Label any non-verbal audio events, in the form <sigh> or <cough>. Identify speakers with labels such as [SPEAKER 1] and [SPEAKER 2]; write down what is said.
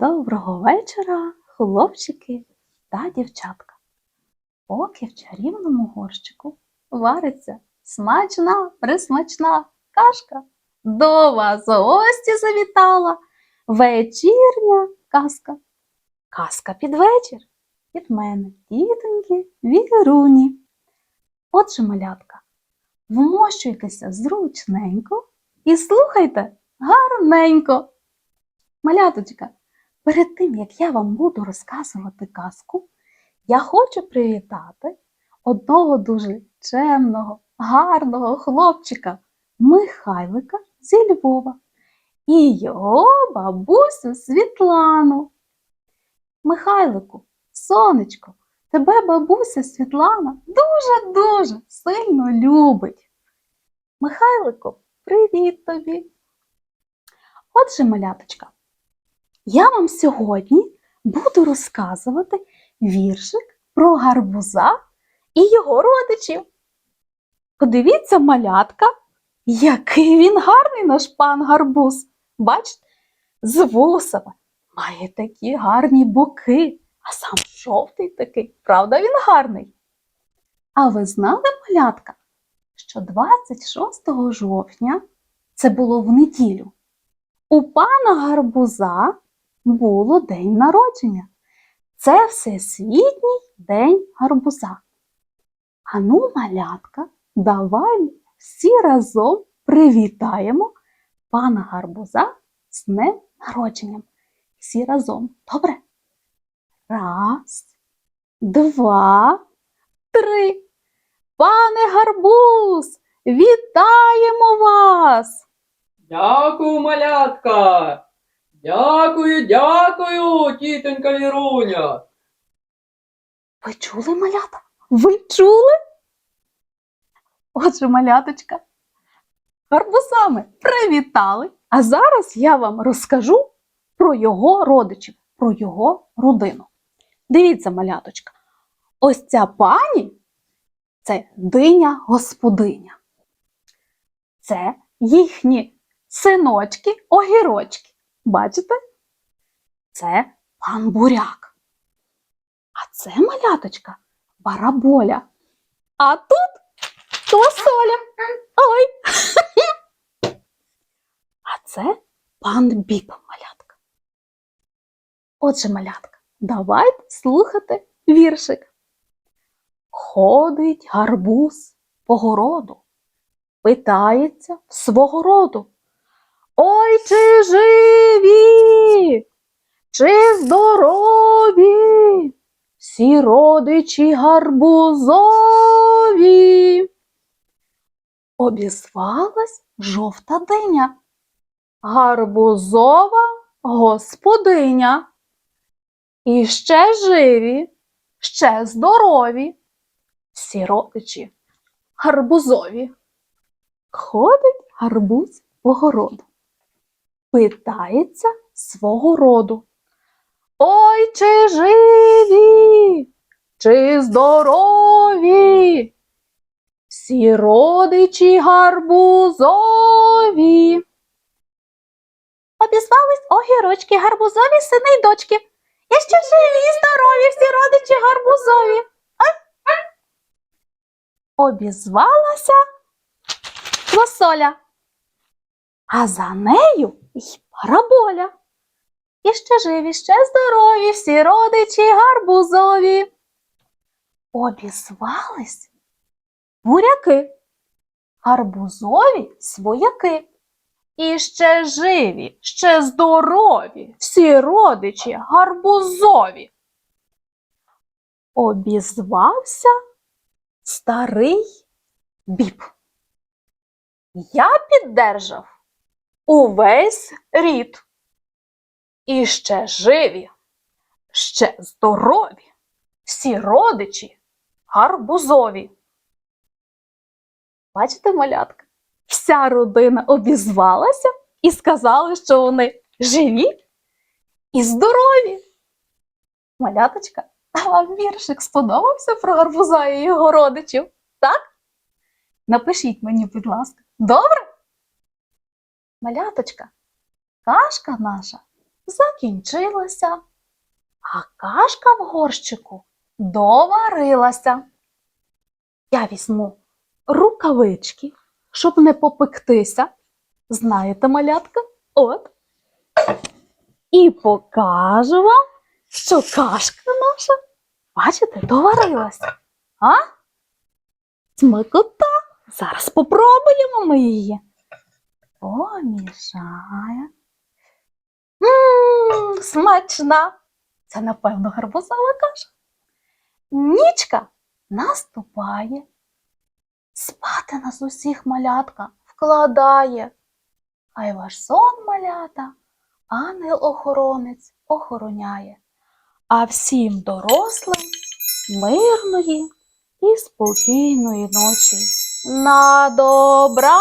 [SPEAKER 1] Доброго вечора, хлопчики та дівчатка. Поки в чарівному горщику вариться смачна, присмачна кашка, до вас гості завітала вечірня казка. Казка під вечір від мене, тітоньки Віруні. Отже, малятка, вмощуйтеся зручненько і слухайте гарненько. Маляточка, перед тим як я вам буду розказувати казку, я хочу привітати одного дуже чемного, гарного хлопчика Михайлика зі Львова і його бабусю Світлану. Михайлику, сонечко, тебе бабуся Світлана дуже-дуже сильно любить. Михайлику, привіт тобі! Отже, маляточка, я вам сьогодні буду розказувати віршик про гарбуза і його родичів. Подивіться, малятка, який він гарний наш пан гарбуз. Бачите, з вусами має такі гарні боки, а сам жовтий такий, правда, він гарний. А ви знали, малятка, що 26 жовтня це було в неділю. У пана гарбуза було день народження. Це Всесвітній день гарбуза. Ану, малятка, давай всі разом привітаємо пана гарбуза з днем народженням. Всі разом. Добре? Раз, два, три. Пане гарбуз, вітаємо вас!
[SPEAKER 2] Дякую, малятка. Дякую, дякую, тітонька Віруня.
[SPEAKER 1] Ви чули, малята? Ви чули? Отже, маляточка, гарбузами привітали. А зараз я вам розкажу про його родичів, про його родину. Дивіться, маляточка, ось ця пані це диня господиня. Це їхні синочки, огірочки. Бачите? Це пан буряк. А це маляточка бараболя. А тут квасоля. Ой. <laughs> А це пан біб малятка. Отже, малятка, давайте слухати віршик. Ходить гарбуз по городу, питається в свого роду. Ой, чи чи здорові, всі родичі гарбузові. Обізвалась жовта диня, гарбузова господиня. І ще живі, ще здорові, всі родичі гарбузові. Ходить гарбуз по городу питається свого роду. Ой, чи живі, чи здорові, всі родичі гарбузові. Обізвались огірочки гарбузові сини й дочки. Я ще живі, здорові, всі родичі гарбузові. Обізвалася квасоля а за нею й параболя. І ще живі, ще здорові, всі родичі гарбузові. Обізвались буряки, гарбузові свояки. І ще живі, ще здорові, всі родичі гарбузові. Обізвався старий біб. Я піддержав увесь рід. І ще живі, ще здорові, всі родичі гарбузові. Бачите, малятка? Вся родина обізвалася і сказали, що вони живі і здорові. Маляточка, а вам віршик сподобався про гарбуза і його родичів? Так? Напишіть мені, будь ласка, добре? Маляточка, кашка наша закінчилася, а кашка в горщику доварилася. Я візьму рукавички, щоб не попектися. Знаєте, малятка? От. І покажу вам, що кашка наша, бачите, доварилася. А? Смакота. Зараз попробуємо ми її. Помішаємо. Смачна. Це, напевно, гарбузова каша. Нічка наступає. Спати нас усіх малятка вкладає. Хай ваш сон малята, ангел-охоронець охороняє. А всім дорослим мирної і спокійної ночі. На добраніч!